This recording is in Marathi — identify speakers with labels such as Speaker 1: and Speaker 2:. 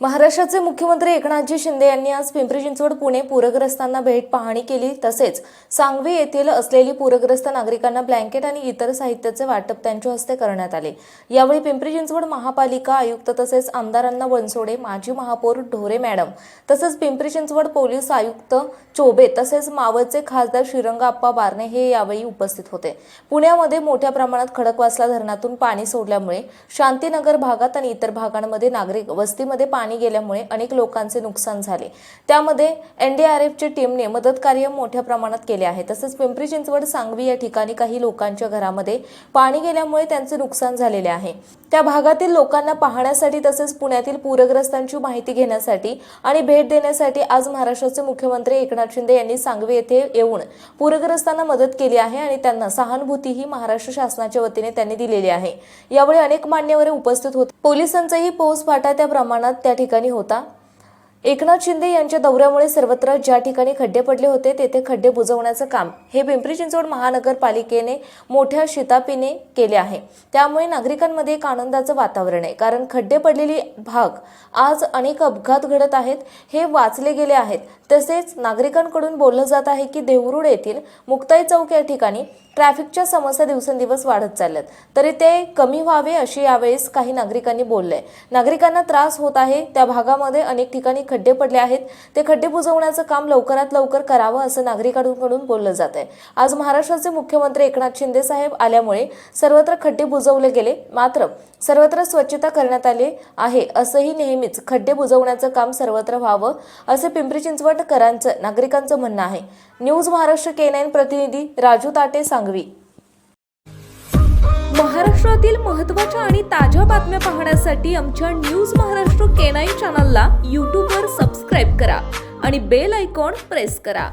Speaker 1: महाराष्ट्राचे मुख्यमंत्री एकनाथजी शिंदे यांनी आज पिंपरी चिंचवड पुणे पूरग्रस्तांना भेट पाहणी केली. तसेच सांगवी येथील असलेली पूरग्रस्त नागरिकांना ब्लँकेट आणि इतर साहित्याचे वाटप त्यांच्या हस्ते करण्यात आले. यावेळी पिंपरी चिंचवड महापालिका आयुक्त तसेच आमदारांना बनसोडे माजी महापौर ढोरे मॅडम तसेच पिंपरी चिंचवड पोलीस आयुक्त चोबे तसेच मावळचे खासदार श्रीरंगाप्पा बारणे हे यावेळी उपस्थित होते. पुण्यामध्ये मोठ्या प्रमाणात खडकवासला धरणातून पाणी सोडल्यामुळे शांतीनगर भागात आणि इतर भागांमध्ये नागरिक वस्तीमध्ये पाणी गेल्यामुळे अनेक लोकांचे नुकसान झाले. त्यामध्ये एनडीआरएफची टीमने मदत कार्य मोठ्या प्रमाणात केले आहे. तसेच पिंपरी चिंचवड सांगवी या ठिकाणी काही लोकांच्या घरामध्ये पाणी गेल्यामुळे त्यांचे नुकसान झालेले आहे. त्या भागातील लोकांना पाहण्यासाठी तसेच पुण्यातील पूरग्रस्तांची माहिती घेण्यासाठी आणि भेट देण्यासाठी आज महाराष्ट्राचे मुख्यमंत्री एकनाथ शिंदे यांनी सांगवी येथे येऊन पूरग्रस्तांना मदत केली आहे आणि त्यांना सहानुभूतीही महाराष्ट्र शासनाच्या वतीने त्यांनी दिलेली आहे. यावेळी अनेक मान्यवर उपस्थित होते पोलिसांचाही फौजफाटा त्या प्रमाणात त्या ठिकाणी होता. एकनाथ शिंदे यांच्या दौऱ्यामुळे सर्वत्र ज्या ठिकाणी खड्डे पडले होते तेथे खड्डे बुजवण्याचं काम हे पिंपरी चिंचवड महानगरपालिकेने मोठ्या शितापीने केले आहे. त्यामुळे नागरिकांमध्ये एक आनंदाचं वातावरण आहे. कारण खड्डे पडलेली भाग आज अनेक अपघात घडत आहेत हे वाचले गेले आहेत. तसेच नागरिकांकडून बोललं जात आहे की देवरुड येथील मुक्ताई चौक या ठिकाणी ट्रॅफिकच्या समस्या दिवसेंदिवस वाढत चालल्यात. तरी ते कमी व्हावे अशी यावेळेस काही नागरिकांनी बोललंय नागरिकांना त्रास होत आहे त्या भागामध्ये अनेक ठिकाणी खड्डे पडले आहेत. ते खड्डे बुजवण्याचं काम लवकरात लवकर करावं असं नागरिकांकडून बोललं जात आहे. आज महाराष्ट्राचे मुख्यमंत्री एकनाथ शिंदे साहेब आल्यामुळे सर्वत्र खड्डे बुजवले गेले. मात्र सर्वत्र स्वच्छता करण्यात आली आहे असंही नेहमीच खड्डे बुजवण्याचं काम सर्वत्र व्हावं असे पिंपरी चिंचवडकरांचं नागरिकांचं म्हणणं आहे. न्यूज महाराष्ट्र के नाईन प्रतिनिधी राजू ताटे सांगवी.
Speaker 2: महाराष्ट्रातील महत्त्वाच्या आणि ताज्या बातम्या पाहण्यासाठी आमच्या न्यूज महाराष्ट्र के नाईन चॅनलला यूट्यूबवर सबस्क्राईब करा आणि बेल आयकॉन प्रेस करा.